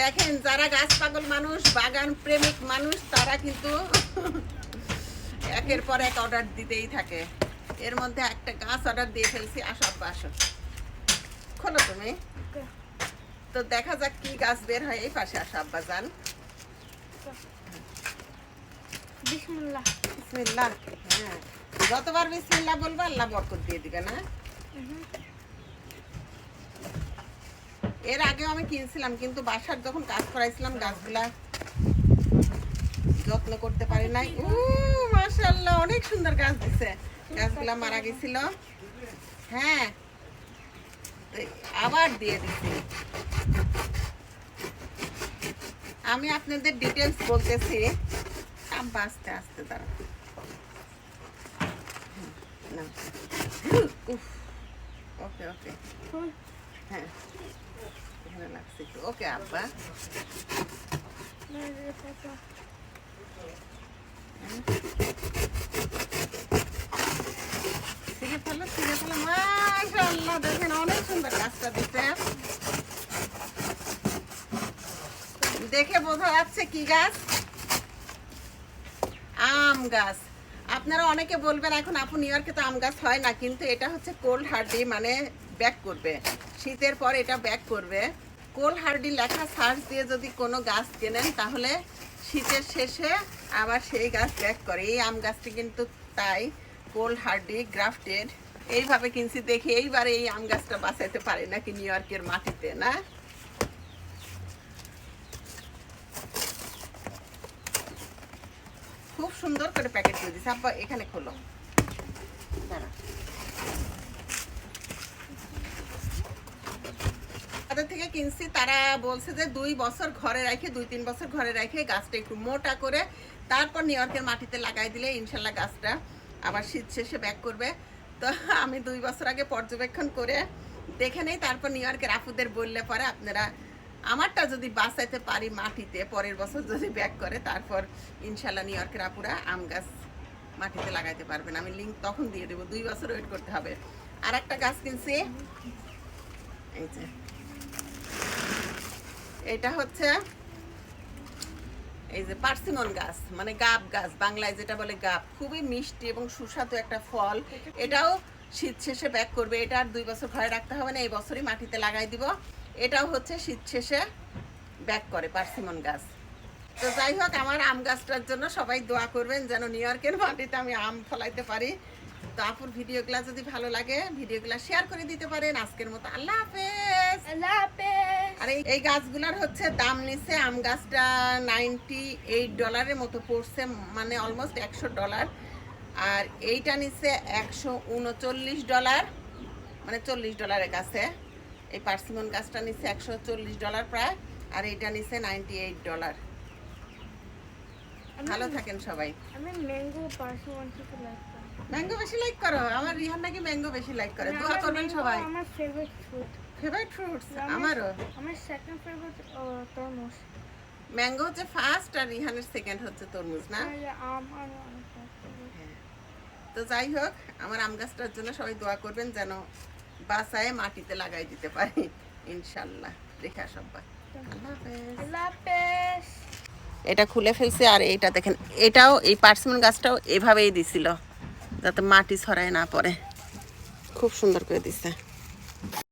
দেখেন যারা গাছ পাগল মানুষ বাগান প্রেমিক মানুষ তারা কিন্তু একের পর এক অর্ডার দিতেই থাকে। এর মধ্যে একটা গাছ অর্ডার দিয়ে ফেলছি আসব বাসো খোলো তুমি। তো দেখা যাক কি গাছ বের হয় এই পাশে আসো আব্বা যান। বিসমিল্লাহ। বিসমিল্লাহ হ্যাঁ। যতবার বিসমিল্লাহ বলব আল্লাহ বরকত দিয়ে দিবে না এর আগেও আমি কিনছিলাম, কিন্তু বাসার যখন কাজ করাইছিলাম, গাছগুলা যত্ন করতে পারি নাই। ও মাশাআল্লাহ, অনেক সুন্দর গাছ দিছে। গাছগুলা মারা গেছিল। হ্যাঁ আবার দিয়ে দিছি। আমি আপনাদের ডিটেলস বলতেছি। আব্বা আস্তে আস্তে উফ, ওকে ওকে। হ্যাঁ। দেখে বোঝা যাচ্ছে কি গাছ? আম গাছ। আপনারা অনেকে বলবেন, এখন আপু নিউ ইয়র্কে তো আম গাছ হয় না। কিন্তু এটা হচ্ছে কোল্ড হার্ডি মানে ব্যাক করবে। শীতের পর এটা ব্যাক করবে। কোল্ড হার্ডি লেখা সার্চ দিয়ে যদি কোনো গাছ কেনেন, তাহলে শীতের শেষে আবার সেই গাছ ব্যাক করে। এই আম গাছটি কিন্তু তাই কোল্ড হার্ডি গ্রাফটেড। এইভাবে কিনছি দেখি এইবারে এই আম গাছটা বাঁচাইতে পারে নাকি নিউ ইয়র্কের মাটিতে, না? খুব সুন্দর করে প্যাকেট করে দিছে আব্বা, এখানে খোলো। দাঁড়া। তাদের থেকে কিনছি, তারা বলছে যে দুই বছর ঘরে রেখে, দুই তিন বছর ঘরে রেখে গাছটা একটু মোটা করে তারপর নিউ ইয়র্কের মাটিতে লাগাই দিলে ইনশাল্লাহ গাছটা আবার শীত শেষে ব্যাক করবে। তো আমি দুই বছর আগে পর্যবেক্ষণ করে দেখে নেই, তারপর নিউ ইয়র্কের আপুদের বললে পরে আপনারা আমারটা যদি বাঁচাইতে পারি মাটিতে, পরের বছর যদি ব্যাক করে, তারপর ইনশাল্লাহ নিউ ইয়র্কের আপুরা আম গাছ মাটিতে লাগাইতে পারবেন আমি লিঙ্ক তখন দিয়ে দেবো, দুই বছর ওয়েট করতে হবে। আর একটা গাছ কিনছি। এই যে। এটা হচ্ছে এই যে পার্সিমন গাছ মানে গাব গাছ, বাংলায় যেটা বলে গাব। খুবই মিষ্টি এবং সুস্বাদু একটা ফল। এটাও শীত শেষে ব্যাক করবে। এটা আর দুই বছর ঘরে রাখতে হবে না, এই বছরই মাটিতে লাগাই দিব। এটাও হচ্ছে শীত শেষে ব্যাক করে পার্সিমন গাছ। তো যাই হোক, আমার আম গাছটার জন্য সবাই দোয়া করবেন যেন নিউ ইয়র্কের মাটিতে আমি আম ফলাইতে পারি। তো আপুর ভিডিওগুলা যদি ভালো লাগে ভিডিওগুলা শেয়ার করে দিতে পারেন। আজকের মতো আল্লাহ হাফেজ। এই গাছগুলোর হচ্ছে দাম নিচ্ছে আম গাছটা নাইনটি এইট ডলারের মতো পড়ছে মানে অলমোস্ট একশো ডলার। আর এইটা নিচ্ছে একশো উনচল্লিশ ডলার মানে চল্লিশ ডলারের কাছে এই পার্সিমন গাছটা নিচ্ছে একশো চল্লিশ ডলার প্রায় আর এইটা নিচ্ছে নাইনটি এইট ডলার ভালো থাকেন সবাই। আমি ম্যাঙ্গো পার্সোনাল থেকে লাইক করি। ম্যাঙ্গো বেশি লাইক করো আমার রিহান নাকি ম্যাঙ্গো বেশি লাইক করে। দোয়া করবেন সবাই। আমার ফেভারিট ফ্রুট ফেভারিট ফ্রুটস আমারও। আমার সেকেন্ড ফেভারিট তরমুজ। ম্যাঙ্গো হচ্ছে ফার্স্ট আর রিহানের সেকেন্ড হচ্ছে তরমুজ না? আর আম আর অনেক favorite। হ্যাঁ। তো যাই হোক আমার আম গাছটার জন্য সবাই দোয়া করবেন যেন বাসায় মাটিতে লাগাই দিতে পারি। ইনশাল্লাহ রেখা সব্বাই এটা খুলে ফেলছে আর এইটা দেখেন এটাও এই পার্সিমন গাছটাও এভাবেই দিছিল যাতে মাটি ছড়ায় না পড়ে। খুব সুন্দর করে দিছে।